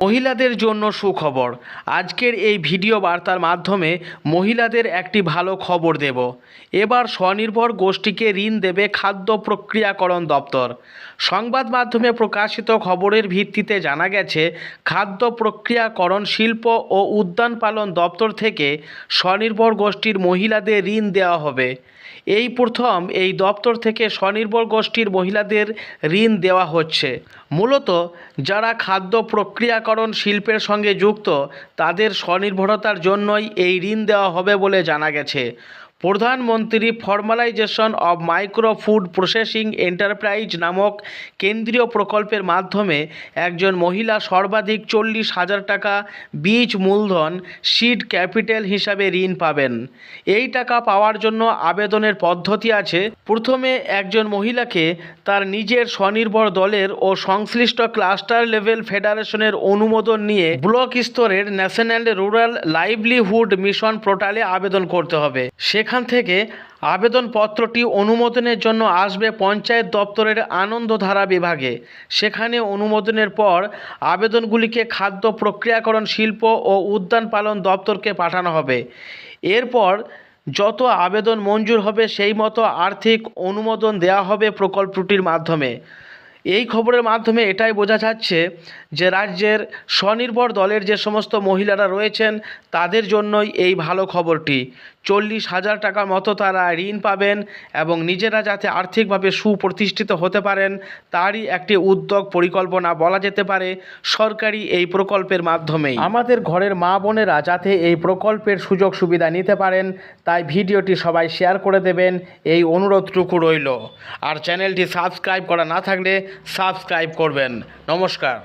মহিলাদের জন্য সুখবর। আজকের এই ভিডিও বার্তার মাধ্যমে মহিলাদের একটি ভালো খবর দেব। এবার স্বনির্ভর গোষ্ঠীকে ঋণ দেবে খাদ্য প্রক্রিয়াকরণ দপ্তর। সংবাদ মাধ্যমে প্রকাশিত খবরের ভিত্তিতে জানা গেছে, খাদ্য প্রক্রিয়াকরণ শিল্প ও উদ্যান পালন দপ্তর থেকে স্বনির্ভর গোষ্ঠীর মহিলাদের ঋণ দেওয়া হবে। এই প্রথম এই দপ্তর থেকে স্বনির্ভর গোষ্ঠীর মহিলাদের ঋণ দেওয়া হচ্ছে। মূলত যারা খাদ্য প্রক্রিয়াকরণ শিল্পের সঙ্গে যুক্ত, তাদের স্বনির্ভরতার জন্যই এই ঋণ দেওয়া হবে বলে জানা গেছে। প্রধানমন্ত্রী formalisation of micro food processing enterprise নামক কেন্দ্রীয় প্রকল্পের মাধ্যমে একজন মহিলা সর্বাধিক চল্লিশ হাজার টাকা বীজ মূলধন সিড ক্যাপিটাল হিসাবে ঋণ পাবেন। এই টাকা পাওয়ার জন্য আবেদনের পদ্ধতি আছে। প্রথমে একজন মহিলাকে তার নিজের স্বনির্ভর দলের ও সংশ্লিষ্ট ক্লাস্টার লেভেল ফেডারেশনের অনুমোদন নিয়ে ব্লক স্তরের ন্যাশনাল রুরাল লাইভলিহুড মিশন পোর্টালে আবেদন করতে হবে। সেখান থেকে আবেদনপত্রটি অনুমোদনের জন্য আসবে পঞ্চায়েত দপ্তরের আনন্দধারা বিভাগে। সেখানে অনুমোদনের পর আবেদনগুলিকে খাদ্য প্রক্রিয়াকরণ, শিল্প ও উদ্যান পালন দপ্তরকে পাঠানো হবে। এরপর যত আবেদন মঞ্জুর হবে, সেই মতো আর্থিক অনুমোদন দেওয়া হবে প্রকল্পটির মাধ্যমে। এই খবরের মাধ্যমে এটাই বোঝা যাচ্ছে যে রাজ্যের স্বনির্ভর দলের যে সমস্ত মহিলারা রয়েছেন, তাদের জন্যই এই ভালো খবরটি। চল্লিশ হাজার টাকার মতো তারা ঋণ পাবেন এবং নিজেরা যাতে আর্থিকভাবে সুপ্রতিষ্ঠিত হতে পারেন, তারই একটি উদ্যোগ পরিকল্পনা বলা যেতে পারে সরকারি এই প্রকল্পের মাধ্যমেই। আমাদের ঘরের মা বোনেরা যাতে এই প্রকল্পের সুযোগ সুবিধা নিতে পারেন, তাই ভিডিওটি সবাই শেয়ার করে দেবেন। এই অনুরোধটুকু রইল। আর চ্যানেলটি সাবস্ক্রাইব করা না থাকলে সাবস্ক্রাইব করবেন। নমস্কার।